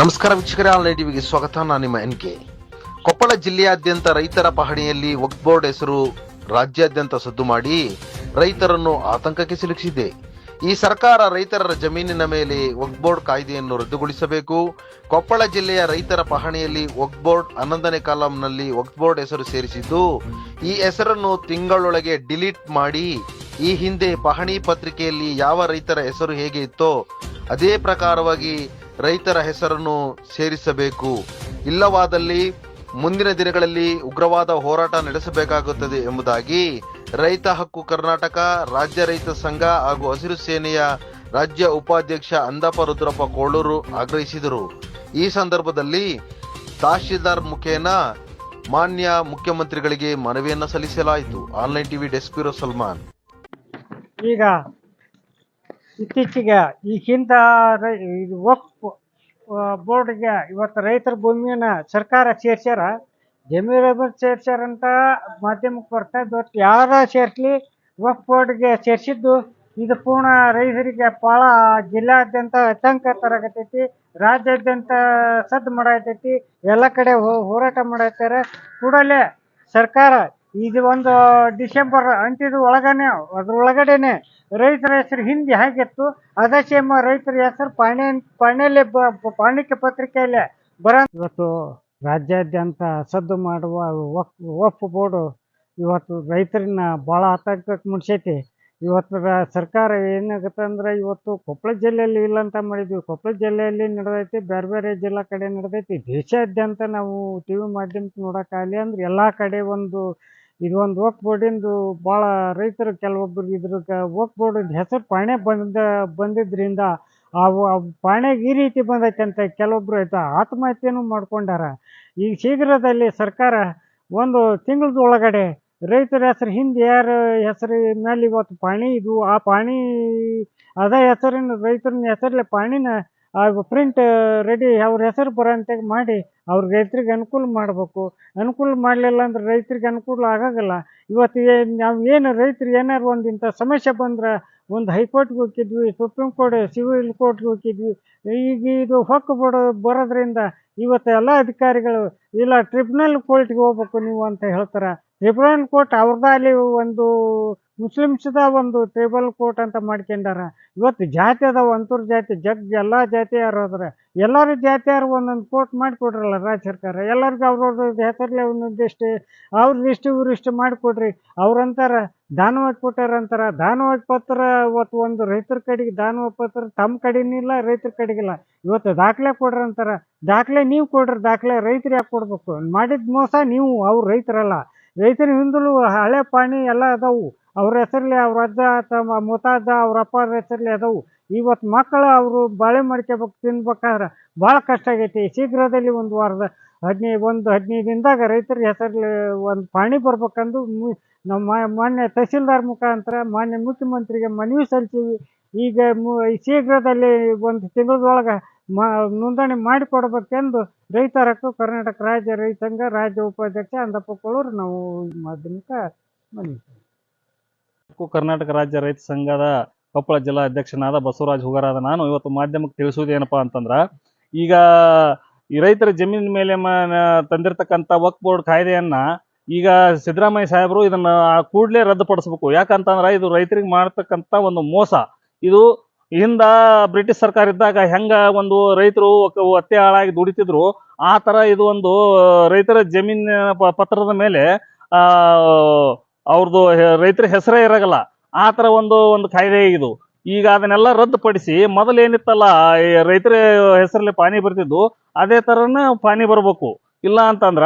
ನಮಸ್ಕಾರ ವೀಕ್ಷಕರೇ ಆನ್ಲೈನ್ ಟಿವಿಗೆ ಸ್ವಾಗತ. ನಾನು ನಿಮ್ಮ ಎನ್ ಕೆ. ಕೊಪ್ಪಳ ಜಿಲ್ಲೆಯಾದ್ಯಂತ ರೈತರ ಪಹಣಿಯಲ್ಲಿ ವಕ್ಬೋರ್ಡ್ ಹೆಸರು ರಾಜ್ಯಾದ್ಯಂತ ಸದ್ದು ಮಾಡಿ ರೈತರನ್ನು ಆತಂಕಕ್ಕೆ ಸಿಲುಕಿಸಿದೆ. ಈ ಸರ್ಕಾರ ರೈತರ ಜಮೀನಿನ ಮೇಲೆ ವಕ್ಬೋರ್ಡ್ ಕಾಯ್ದೆಯನ್ನು ರದ್ದುಗೊಳಿಸಬೇಕು. ಕೊಪ್ಪಳ ಜಿಲ್ಲೆಯ ರೈತರ ಪಹಣಿಯಲ್ಲಿ ವಕ್ಬೋರ್ಡ್ ಹನ್ನೊಂದನೇ ಕಾಲಂನಲ್ಲಿ ವಕ್ಬೋರ್ಡ್ ಹೆಸರು ಸೇರಿಸಿದ್ದು, ಈ ಹೆಸರನ್ನು ತಿಂಗಳೊಳಗೆ ಡಿಲೀಟ್ ಮಾಡಿ ಈ ಹಿಂದೆ ಪಹಣಿ ಪತ್ರಿಕೆಯಲ್ಲಿ ಯಾವ ರೈತರ ಹೆಸರು ಹೇಗೆ ಇತ್ತೋ, ಅದೇ ಪ್ರಕಾರವಾಗಿ ರೈತರ ಹೆಸರನ್ನು ಸೇರಿಸಬೇಕು. ಇಲ್ಲವಾದಲ್ಲಿ ಮುಂದಿನ ದಿನಗಳಲ್ಲಿ ಉಗ್ರವಾದ ಹೋರಾಟ ನಡೆಸಬೇಕಾಗುತ್ತದೆ ಎಂಬುದಾಗಿ ರೈತ ಹಕ್ಕು ಕರ್ನಾಟಕ, ರಾಜ್ಯ ರೈತ ಸಂಘ ಹಾಗೂ ಹಸಿರು ಸೇನೆಯ ರಾಜ್ಯ ಉಪಾಧ್ಯಕ್ಷ ಅಂದಪ್ಪ ರುದ್ರಪ್ಪ ಕೋಳೂರು ಆಗ್ರಹಿಸಿದರು. ಈ ಸಂದರ್ಭದಲ್ಲಿ ತಹಶೀಲ್ದಾರ್ ಮುಖೇನ ಮಾನ್ಯ ಮುಖ್ಯಮಂತ್ರಿಗಳಿಗೆ ಮನವಿಯನ್ನು ಸಲ್ಲಿಸಲಾಯಿತು. Online TV desk bureau Salman. ಈಗ ಇತ್ತೀಚೆಗೆ ಈ ಹಿಂದ ರೈ- ಇದು ವಕ್ಫ್ ಬೋರ್ಡ್ಗೆ ಇವತ್ತು ರೈತರ ಭೂಮಿಯನ್ನು ಸರ್ಕಾರ ಸೇರ್ಸ್ಯಾರ. ಜಮೀನು ಸೇರ್ಸ್ಯಾರಂತ ಮಾಧ್ಯಮಕ್ಕೆ ಬರ್ತಾ ಬಟ್ ಯಾರ ಸೇರಿಸಲಿ ವಕ್ಫ್ ಬೋರ್ಡ್ಗೆ ಸೇರಿಸಿದ್ದು? ಇದು ಪೂರ್ಣ ರೈತರಿಗೆ ಭಾಳ ಜಿಲ್ಲಾದ್ಯಂತ ಆತಂಕ ತರಗತೈತಿ ರಾಜ್ಯಾದ್ಯಂತ ಸದ್ದು ಮಾಡತೈತಿ ಎಲ್ಲ ಕಡೆ ಹೋರಾಟ ಮಾಡತ್ತಾರೆ ಕೂಡಲೇ ಸರ್ಕಾರ, ಇದು ಒಂದು ಡಿಸೆಂಬರ್ ಅಂತಿದ ಒಳಗನೆ, ಅದ್ರೊಳಗಡೆನೆ ರೈತರ ಹೆಸರು ಹಿಂದೆ ಹೇಗಿತ್ತು? ಅದೇ ಸೇಮ್ ರೈತರ ಹೆಸರು ಪಾಣಿ, ಪಾಣಿಯಲ್ಲಿ ಪಾಣಿಕೆ ಪತ್ರಿಕೆಯಲ್ಲಿ ಬರ ಇವತ್ತು ರಾಜ್ಯಾದ್ಯಂತ ಸದ್ದು ಮಾಡುವ ವಫ್ ಬೋರ್ಡು ಇವತ್ತು ರೈತರನ್ನ ಭಾಳ ಆತಂಕಕ್ಕೆ ಮುಡ್ಸೈತಿ. ಇವತ್ತು ಸರ್ಕಾರ ಏನಾಗುತ್ತೆ ಅಂದ್ರೆ ಇವತ್ತು ಕೊಪ್ಪಳ ಜಿಲ್ಲೆಯಲ್ಲಿ ಇಲ್ಲ ಅಂತ ಮಾಡಿದ್ವಿ. ಕೊಪ್ಪಳ ಜಿಲ್ಲೆಯಲ್ಲಿ ನಡೆದೈತಿ, ಬೇರೆ ಬೇರೆ ಜಿಲ್ಲಾ ಕಡೆ ನಡೆದೈತಿ. ದೇಶಾದ್ಯಂತ ನಾವು ಟಿ ವಿ ಮಾಧ್ಯಮಕ್ಕೆ ನೋಡೋಕ್ಕಾಗಲಿ ಅಂದ್ರೆ ಎಲ್ಲ ಕಡೆ ಒಂದು ಇದು ಒಂದು ವಕ್ ಬೋರ್ಡಿಂದು ಭಾಳ ರೈತರು ಕೆಲವೊಬ್ಬರು ಇದ್ರ ವಕ್ ಬೋರ್ಡ್ ಹೆಸರು ಪಾಣೆ ಬಂದ, ಬಂದಿದ್ರಿಂದ ಅವು ಪಾಣೆಗೆ ಈ ರೀತಿ ಬಂದೈತೆ ಅಂತ ಕೆಲವೊಬ್ರು ಆಯ್ತು ಆತ್ಮಹತ್ಯೆನು ಮಾಡ್ಕೊಂಡಾರ. ಈಗ ಶೀಘ್ರದಲ್ಲಿ ಸರ್ಕಾರ ಒಂದು ತಿಂಗಳದ ಒಳಗಡೆ ರೈತರ ಹೆಸರು, ಹಿಂದೆ ಯಾರ ಹೆಸರು ಮೇಲೆ ಇವತ್ತು ಪಾಣಿ ಇದು, ಆ ಪಾಣಿ, ಅದ ಹೆಸರಿನ ರೈತರನ್ನ ಹೆಸರಲ್ಲೇ ಪಾಣಿನ ಪ್ರಿಂಟ್ ರೆಡಿ ಅವ್ರ ಹೆಸರು ಬರೋಂತೆ ಮಾಡಿ ಅವ್ರ ರೈತರಿಗೆ ಅನುಕೂಲ ಮಾಡಬೇಕು. ಅನುಕೂಲ ಮಾಡಲಿಲ್ಲ ಅಂದ್ರೆ ರೈತರಿಗೆ ಅನುಕೂಲ ಆಗೋಗಲ್ಲ. ಇವತ್ತು ಏನ್ ನಾವು ಏನು ರೈತರು ಏನಾರು ಒಂದು ಇಂಥ ಸಮಸ್ಯೆ ಬಂದ್ರೆ ಒಂದು ಹೈಕೋರ್ಟ್ಗೆ ಹೋಗಿದ್ವಿ, ಸುಪ್ರೀಂ ಕೋರ್ಟ್, ಸಿವಿಲ್ ಕೋರ್ಟ್ಗೆ ಹೋಗಿದ್ವಿ. ಈಗ ಇದು ಹೊಕ್ಕು ಬಡೋ, ಬರೋದ್ರಿಂದ ಇವತ್ತು ಎಲ್ಲ ಅಧಿಕಾರಿಗಳು, ಇಲ್ಲ ಟ್ರಿಬ್ಯುನಲ್ ಕೋರ್ಟ್ಗೆ ಹೋಗ್ಬೇಕು ನೀವು ಅಂತ ಹೇಳ್ತಾರೆ. ಟ್ರಿಬ್ಯುನಲ್ ಕೋರ್ಟ್ ಅವ್ರದ್ದು ಅಲ್ಲಿ ಒಂದು ಮುಸ್ಲಿಮ್ಸ್ದ ಒಂದು ಟ್ರಿಬಲ್ ಕೋರ್ಟ್ ಅಂತ ಮಾಡ್ಕೊಂಡಾರ. ಇವತ್ತು ಜಾತಿ ಅದಾವ, ಅಂತೂರ್ ಜಾತಿ, ಜಗ್ ಎಲ್ಲ ಜಾತಿಯವರು ಅದಾರ ಎಲ್ಲರೂ ಜಾತಿಯಾರು ಒಂದೊಂದು ಕೋರ್ಟ್ ಮಾಡಿಕೊಡ್ರಲ್ಲ ರಾಜ್ಯ ಸರ್ಕಾರ. ಎಲ್ಲರಿಗೂ ಅವ್ರವ್ರದ್ದು ಹೆಸರಲ್ಲೇ ಒಂದೊಂದಿಷ್ಟು ಅವ್ರದ್ದಿಷ್ಟು ಇವ್ರಿಷ್ಟು ಮಾಡಿಕೊಡ್ರಿ. ಅವ್ರಂತಾರ ದಾನವಾಗಿ ಕೊಟ್ಟಾರಂತಾರ ದಾನವಾಗಿ ಪತ್ರ ಇವತ್ತು ಒಂದು ರೈತರ ಕಡೆಗೆ ದಾನವಾಗಿ ಪತ್ರ ತಮ್ಮ ಕಡೆನೂ ಇಲ್ಲ, ರೈತರ ಕಡೆಗಿಲ್ಲ ಇವತ್ತು ದಾಖಲೆ ಕೊಡ್ರಿ ಅಂತಾರ. ದಾಖಲೆ ನೀವು ಕೊಡ್ರಿ, ದಾಖಲೆ ರೈತರು ಯಾಕೆ ಕೊಡ್ಬೇಕು? ಮಾಡಿದ ಮೋಸ ನೀವು, ಅವ್ರು ರೈತರಲ್ಲ. ರೈತರ ಹಿಂದಲೂ ಹಳೆ ಪಾಣಿ ಎಲ್ಲ ಅದಾವು. ಅವ್ರ ಹೆಸರಲ್ಲಿ ಅವ್ರ ಅಜ್ಜ, ತಮ್ಮ ಮುತ್ತಾಜ ಅವ್ರ ಅಪ್ಪ ಹೆಸರಲ್ಲಿ ಅದಾವು. ಇವತ್ತು ಮಕ್ಕಳು ಅವರು ಬಾಳೆ ಮಾಡ್ಕೋಬೇಕು, ತಿನ್ಬೇಕಾದ್ರೆ ಭಾಳ ಕಷ್ಟ ಆಗೈತಿ. ಶೀಘ್ರದಲ್ಲಿ ಒಂದು ವಾರದ ಹದಿನೈದು ಒಂದು ಹದಿನೈದು ದಿನದಾಗ ರೈತರ ಹೆಸರಲ್ಲಿ ಒಂದು ಪಾಣಿ ಬರ್ಬೇಕಂದು ನಮ್ಮ ಮಾನ್ಯ ತಹಸೀಲ್ದಾರ್ ಮುಖಾಂತರ ಮಾನ್ಯ ಮುಖ್ಯಮಂತ್ರಿಗೆ ಮನವಿ ಸಲ್ಲಿಸಿವಿ. ಈಗ ಮು- ಶೀಘ್ರದಲ್ಲಿ ಒಂದು ತಿಂಗಳದೊಳಗೆ ಮ, ನೋಂದಣಿ ಮಾಡಿಕೊಡ್ಬೇಕೆಂದು ರೈತರಕ್ಕೂ ಕರ್ನಾಟಕ ರಾಜ್ಯ ರೈತ ಸಂಘ, ರಾಜ್ಯ ಉಪಾಧ್ಯಕ್ಷ ಅಂದಪ್ಪ ಕೊಳ್ಳೂರು ನಾವು ಮಾಧ್ಯಮಿಕ ಕರ್ನಾಟಕ ರಾಜ್ಯ ರೈತ ಸಂಘದ ಕೊಪ್ಪಳ ಜಿಲ್ಲಾ ಅಧ್ಯಕ್ಷನಾದ ಬಸವರಾಜ್ ಹುಗರಾದ ನಾನು ಇವತ್ತು ಮಾಧ್ಯಮಕ್ಕೆ ತಿಳಿಸುವುದೇನಪ್ಪಾ ಅಂತಂದ್ರೆ, ಈಗ ಈ ರೈತರ ಜಮೀನಿನ ಮೇಲೆ ತಂದಿರತಕ್ಕಂಥ ವಕ್ ಬೋರ್ಡ್ ಕಾಯ್ದೆಯನ್ನ ಈಗ ಸಿದ್ದರಾಮಯ್ಯ ಸಾಹೇಬರು ಇದನ್ನ ಕೂಡಲೇ ರದ್ದುಪಡಿಸ್ಬೇಕು. ಯಾಕಂತಂದ್ರೆ ಇದು ರೈತರಿಗೆ ಮಾಡ್ತಕ್ಕಂಥ ಒಂದು ಮೋಸ. ಇದು ಹಿಂದ ಬ್ರಿಟಿಷ್ ಸರ್ಕಾರ ಇದ್ದಾಗ ಹೆಂಗ ಒಂದು ರೈತರು ಒತ್ತೆ ಹಾಳಾಗಿ ದುಡಿತಿದ್ರು, ಆ ತರ ಇದು ಒಂದು ರೈತರ ಜಮೀನಿನ ಪತ್ರದ ಮೇಲೆ, ಆ ಅವ್ರದ್ದು ರೈತರ ಹೆಸರೇ ಇರಗಲ್ಲ. ಆ ತರ ಒಂದು ಒಂದು ಕಾಯ್ದೆ ಇದು. ಈಗ ಅದನ್ನೆಲ್ಲ ರದ್ದುಪಡಿಸಿ ಮೊದಲು ಏನಿತ್ತಲ್ಲ ಈ ರೈತರ ಹೆಸರಲ್ಲಿ ಪಾನಿ ಬರ್ತಿದ್ದು, ಅದೇ ತರನ ಪಾನಿ ಬರ್ಬೇಕು. ಇಲ್ಲ ಅಂತಂದ್ರ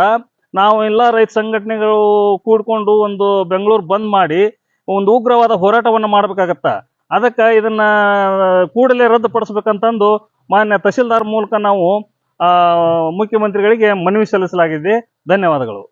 ನಾವು ಎಲ್ಲ ರೈತ ಸಂಘಟನೆಗಳು ಕೂಡ್ಕೊಂಡು ಒಂದು ಬೆಂಗಳೂರು ಬಂದ್ ಮಾಡಿ ಒಂದು ಉಗ್ರವಾದ ಹೋರಾಟವನ್ನು ಮಾಡ್ಬೇಕಾಗತ್ತ. ಅದಕ್ಕೆ ಇದನ್ನ ಕೂಡಲೇ ರದ್ದುಪಡಿಸ್ಬೇಕಂತಂದು ಮಾನ್ಯ ತಹಶೀಲ್ದಾರ್ ಮೂಲಕ ನಾವು ಮುಖ್ಯಮಂತ್ರಿಗಳಿಗೆ ಮನವಿ ಸಲ್ಲಿಸಲಾಗಿದೆ. ಧನ್ಯವಾದಗಳು.